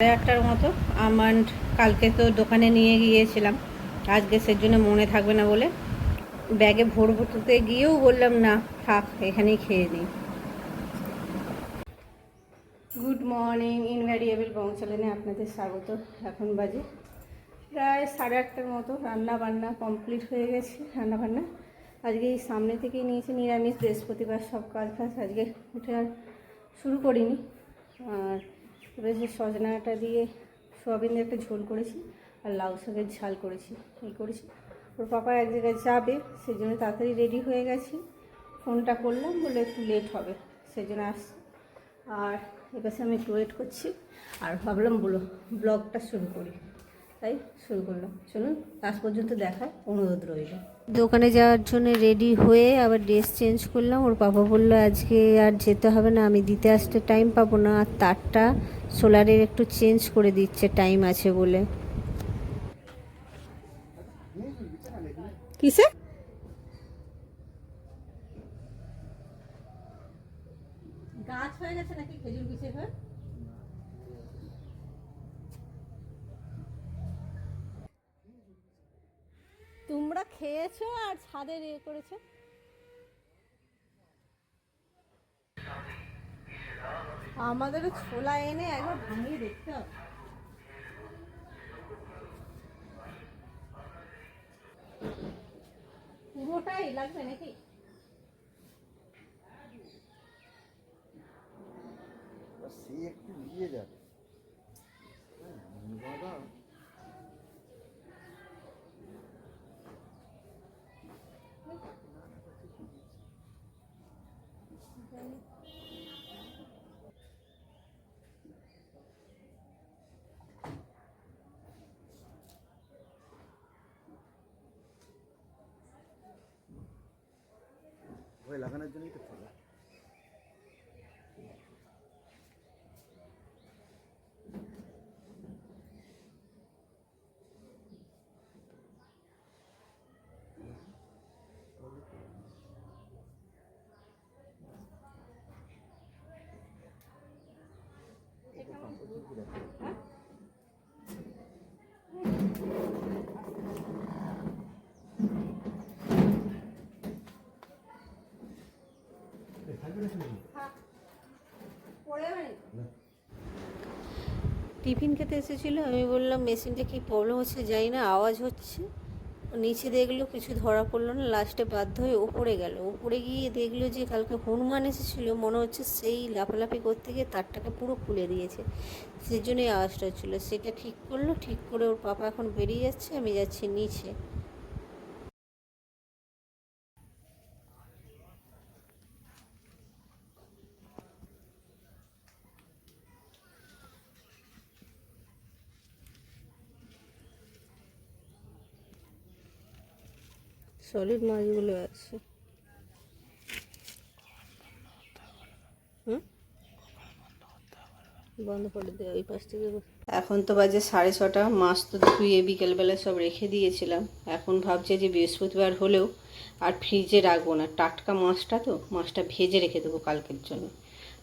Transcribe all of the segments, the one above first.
সাড়ে আটটার মতো। আমন্ড কালকে তো দোকানে নিয়ে গিয়েছিলাম। আজকে সেজন্য মনে থাকবে না বলে। ব্যাগে ভরবো তুতে গিয়েও বললাম, না, থাক, এখানেই খেয়ে নিই। গুড মর্নিং ইনভ্যারিয়েবল বংশালেনে আপনাদের স্বাগত। এখন বাজে প্রায় সাড়ে আটটার মতো। রান্না বান্না কমপ্লিট হয়ে গেছে রান্না বান্না আজকে এই সামনে থেকেই নিয়েছি নিরামিষ, বৃহস্পতিবার সব কাজ ফাজ আজকে উঠে শুরু করিনি। আর এবার যে সজনাটা দিয়ে সোয়াবিন দিয়ে একটা ঝোল করেছি আর লাউ শাকের ঝাল করেছি, এই করেছি। ওর পাপা এক জায়গায় যাবে সেই জন্য তাড়াতাড়ি রেডি হয়ে গেছি। ফোনটা করলাম বলে একটু লেট হবে সেই জন্য আসছি। আর এপাশে আমি একটু ওয়েট করছি, আর ভাবলাম বলো ব্লগটা শুরু করি। তাই শুরু করলাম। চলুন, লাস্ট পর্যন্ত দেখার অনুরোধ রইল। দোকানে যাওয়ার জন্য রেডি হয়ে আবার ড্রেস চেঞ্জ করলাম। ওর বাবা বলল আজকে আর যেতে হবে না আমি দিতে আসতে টাইম পাবো না। আর তারটা সোলারের একটু চেঞ্জ করে দিচ্ছে টাইম আছে বলে। কিসে? গাছ হয়ে গেছে নাকি খেজুর বিচে হয়ে খেয়েছো আর ছাদে ইয়ে করেছ? আমাদেরও ছোলা এনে একবার ভাঙিয়ে দেখতে হবে। পুরোটাই লাগবে নাকি? সে একটু নিয়ে যাবে। লাগানোর জন্যই তো খেলা টিফিন খেতে এসেছিল, আমি বললাম, মেশিনটা কি প্রবলেম হচ্ছে জানি না, আওয়াজ হচ্ছে। নিচে দেখল, কিছু ধরা পড়ল না লাস্টে বাধ্য হয়ে ওপরে গেল। ওপরে গিয়ে দেখল যে কালকে হনুমান এসেছিল, মনে হচ্ছে সেই লাফালাফি করতে গিয়ে তারটাকে পুরো খুলে দিয়েছে। সেই জন্যই আওয়াজটা হচ্ছিল। সেটা ঠিক করল, ঠিক করে ওর পাপা এখন বেরিয়ে যাচ্ছে, আমি যাচ্ছি নিচে। সলিড মাছগুলো আছে। ওই পাশ থেকে এখন তো বাজে সাড়ে ছটা, মাছ তো ধুয়ে বিকেলবেলা সব রেখে দিয়েছিলাম। এখন ভাবছে যে বৃহস্পতিবার হলেও আর ফ্রিজে রাখব না। টাটকা মাছটা তো, মাছটা ভেজে রেখে দেবো কালকের জন্য।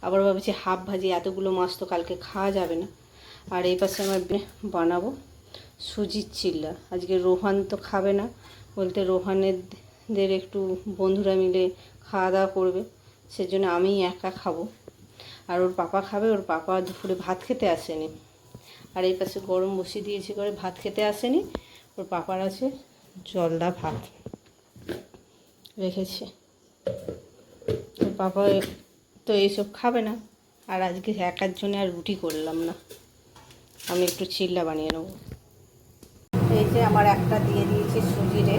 আবার ভাবছি হাফ ভাজি এতগুলো মাছ তো কালকে খাওয়া যাবে না। আর এই পাশে আমার বানাবো সুজির চিল্লা। আজকে রোহান তো খাবে না বলতে রোহানেদের একটু বন্ধুরা মিলে খাওয়া দাওয়া করবে, সেজন্য আমি একা খাব। আর ওর পাপা খাবে, ওর পাপা দুপুরে ভাত খেতে আসেনি। আর এই পাশে গরম বসিয়ে দিয়েছি করে ভাত খেতে আসেনি। ওর পাপার আছে জলদা ভাত রেখেছে। ওর পাপা তো এইসব খাবে না। আর আজকে একার জন্য আর রুটি করলাম না। আমি একটু চিল্লা বানিয়ে নেব। এই যে আমার একটা দিয়ে দিয়েছি সুজিরে।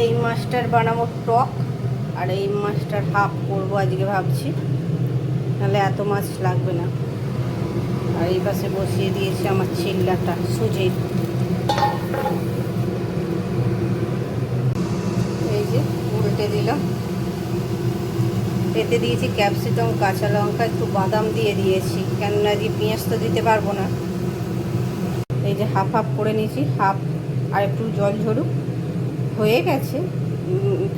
এই মাছটার বানাবো টক, আর এই মাছটার হাফ করব আজকে ভাবছি। নাহলে এত মাছ লাগবে না। আর এই পাশে বসিয়ে দিয়েছি আমার চিল্লাটা সুজির এই যে, উল্টে দিলাম। এতে দিয়েছি, ক্যাপসিকাম, কাঁচা লঙ্কা, একটু বাদাম দিয়ে দিয়েছি। কেননা দিয়ে পেঁয়াজ তো দিতে পারব না। এই যে হাফ হাফ করে নিয়েছি হাফ আর একটু জল ঝরুক। হয়ে গেছে।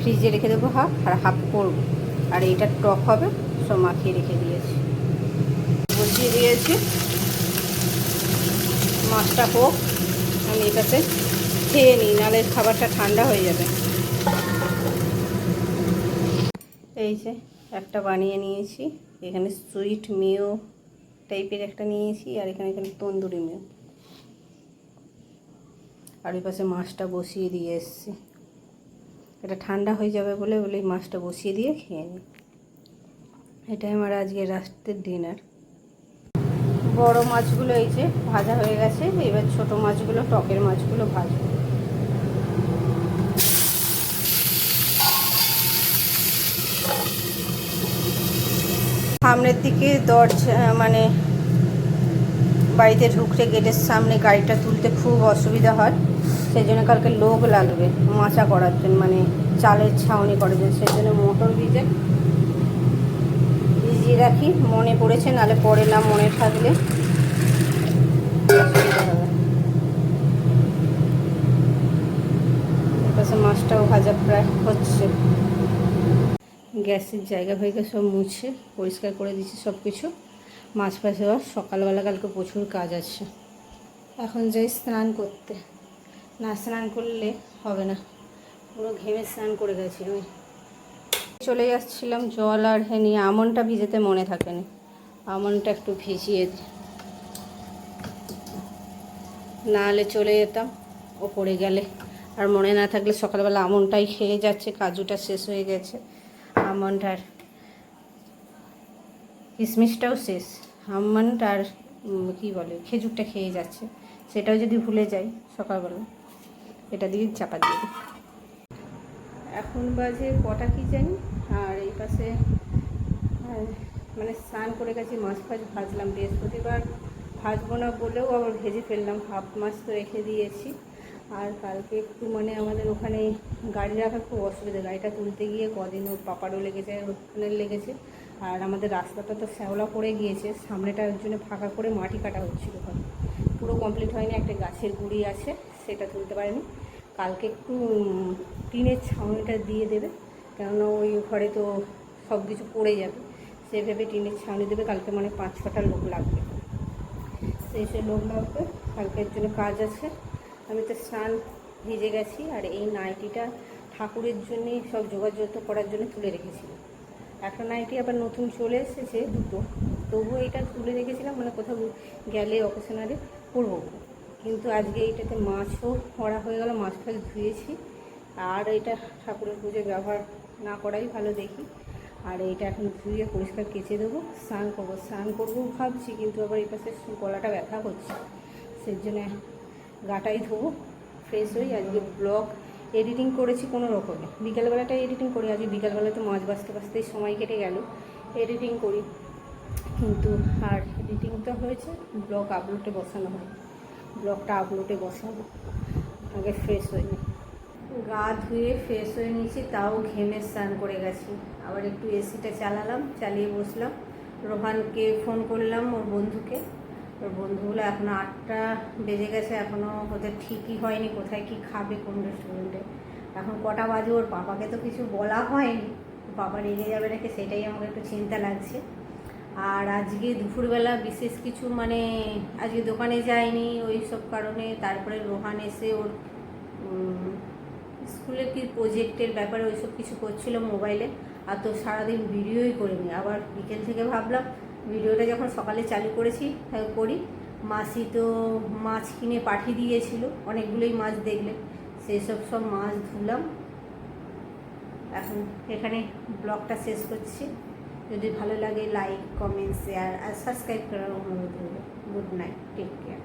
ফ্রিজে রেখে দেবো হাফ আর হাফ করব। আর এইটা টক হবে, সব মাখিয়ে রেখে দিয়েছি। বসিয়ে দিয়েছি। মাছটা হোক, আমি এটাতে খেয়ে নিই নাহলে খাবারটা ঠান্ডা হয়ে যাবে। এই যে একটা বানিয়ে নিয়েছি। এখানে সুইট মিও টাইপের একটা নিয়েছি আর এখানে এখানে তন্দুরি মিও আর ওই পাশে মাছটা বসিয়ে দিয়ে এসছি। এটা ঠান্ডা হয়ে যাবে বলে বলে মাছটা বসিয়ে দিয়ে খেয়ে নিই। এটাই আমার আজকে রাত্রের ডিনার বড় মাছগুলো এই যে ভাজা হয়ে গেছে, এবার ছোট মাছগুলো, টকের মাছগুলো ভাজবো। সামনের দিকে দরজা মানে বাড়িতে ঢুকতে গেটের সামনে গাড়িটা তুলতে খুব অসুবিধা হয়। সেই জন্য কালকে লোক লাগবে মাচা করার জন্য মানে চালের ছাউনি করার জন্য। সেই জন্য মোটর ভিজে ভিজিয়ে রাখি, মনে পড়েছে নালে পরে না মনে থাকলে। মাছটাও ভাজা প্রায় হচ্ছে। গ্যাসের জায়গা ফায়গা সব মুছে, পরিষ্কার করে দিচ্ছি সব কিছু মাছ হওয়ার সকালবেলা কালকে প্রচুর কাজ আছে। এখন যাই স্নান করতে। না স্নান করলে হবে না। পুরো ঘেমে স্নান করে গেছি আমি। চলে যাচ্ছিলাম জল আর হে নিয়ে। আমনটা ভিজেতে মনে থাকেনি। আমনটা একটু ভিজিয়ে না হলে চলে যেতাম ওপরে গেলে। আর মনে না থাকলে সকালবেলা আমনটাই খেয়ে যাচ্ছে, কাজুটা শেষ হয়ে গেছে। আমন্ড আর কিশমিশটাও শেষ আমন্ড আর কী বলে, খেজুরটা খেয়ে যাচ্ছে। সেটাও যদি ভুলে যাই সকালবেলা, এটা দিয়ে চাপা দিয়ে দিই। এখন বাজে কটা কি জানি? আর এই পাশে মানে স্নান করে গেছি, মাছ ফাছ ভাজলাম। বৃহস্পতিবার ভাজবো না বলেও আবার ভেজে ফেললাম। হাফ মাছ তো রেখে দিয়েছি। আর কালকে একটু মানে আমাদের ওখানে গাড়ি রাখার খুব অসুবিধা। গাড়িটা তুলতে গিয়ে কদিন ওর পাপারও লেগেছে ওখানে লেগেছে। আর আমাদের রাস্তাটা তো শ্যাওলা পড়ে গিয়েছে সামনেটার জন্য ফাঁকা করে মাটি কাটা হচ্ছিল পুরো কমপ্লিট হয়নি, একটা গাছের গুঁড়ি আছে, সেটা তুলতে পারেনি। কালকে একটু টিনের ছাউনিটা দিয়ে দেবে, কেননা ওই ঘরে তো সব কিছু পড়ে যাবে। সেভাবে টিনের ছাউনি দেবে, কালকে মানে পাঁচ ছটা লোক লাগবে। সেই সে লোক লাগবে, কালকের জন্য কাজ আছে। আমি তো স্নান ভিজে গেছি আর এই নাইটিটা ঠাকুরের জন্যই সব যোগাযোগ করার জন্য তুলে রেখেছিলাম। একটা নাইটি আবার নতুন চলে এসেছে দুটো। তবুও এটা তুলে রেখেছিলাম মানে কোথাও গেলে অকেশনারে পরবো। কিন্তু আজকে এইটাতে মাছও ভরা হয়ে গেল, মাছ ফাছ ধুয়েছি। আর এটা ঠাকুরের পুজোয় ব্যবহার না করাই ভালো দেখি। আর এটা এখন ধুয়ে পরিষ্কার কেচে দেবো, স্নান করব স্নান করব ভাবছি, কিন্তু আবার এই পাশে গলাটা ব্যথা করছে। সেই জন্য গাটাই ধোবো ফ্রেশ হই, আজকে ব্লগ এডিটিং করেছি কোনো রকমে। বিকালবেলাটা এডিটিং করি, আজকে বিকালবেলা তো মাছ বাঁচতে বাঁচতেই সময় কেটে গেল এডিটিং করি। কিন্তু আর এডিটিংটা হয়েছে ব্লগ আপলোডে বসানো হয়। ব্লগটা আপলোডে বসাবো, আগে ফ্রেশ হয়ে নিই গা ধুয়ে ফ্রেশ হয়ে নিয়েছি, তাও ঘেমে স্নান করে গেছি। আবার একটু এসিটা চালালাম, চালিয়ে বসলাম। রোহানকে ফোন করলাম, ওর বন্ধুকে। ওর বন্ধুগুলো এখনও আটটা বেজে গেছে এখনও ওদের ঠিকই হয়নি কোথায় কি খাবে কোন রেস্টুরেন্টে এখন কটা বাজে ওর বাবাকে তো কিছু বলা হয়নি, বাবা রেগে যাবে নাকি সেটাই আমাকে একটু চিন্তা লাগছে। আর আজকে দুপুরবেলা বিশেষ কিছু মানে আজকে দোকানে যায়নি ওই সব কারণে, তারপরে রোহান এসে ওর স্কুলের কি প্রজেক্টের ব্যাপারে ওইসব কিছু করছিল মোবাইলে আর তো সারাদিন ভিডিওই করিনি। আবার বিকেল থেকে ভাবলাম ভিডিওটা যখন সকালে চালু করেছি করি, মাসি তো মাছ কিনে পাঠিয়ে দিয়েছিল, অনেকগুলোই মাছ দেখলে সেই সব সব মাছ ধুলাম। এখন এখানে ব্লগটা শেষ করছি। যদি ভালো লাগে লাইক কমেন্ট শেয়ার আর সাবস্ক্রাইব করার অনুরোধ রইল। Good night take care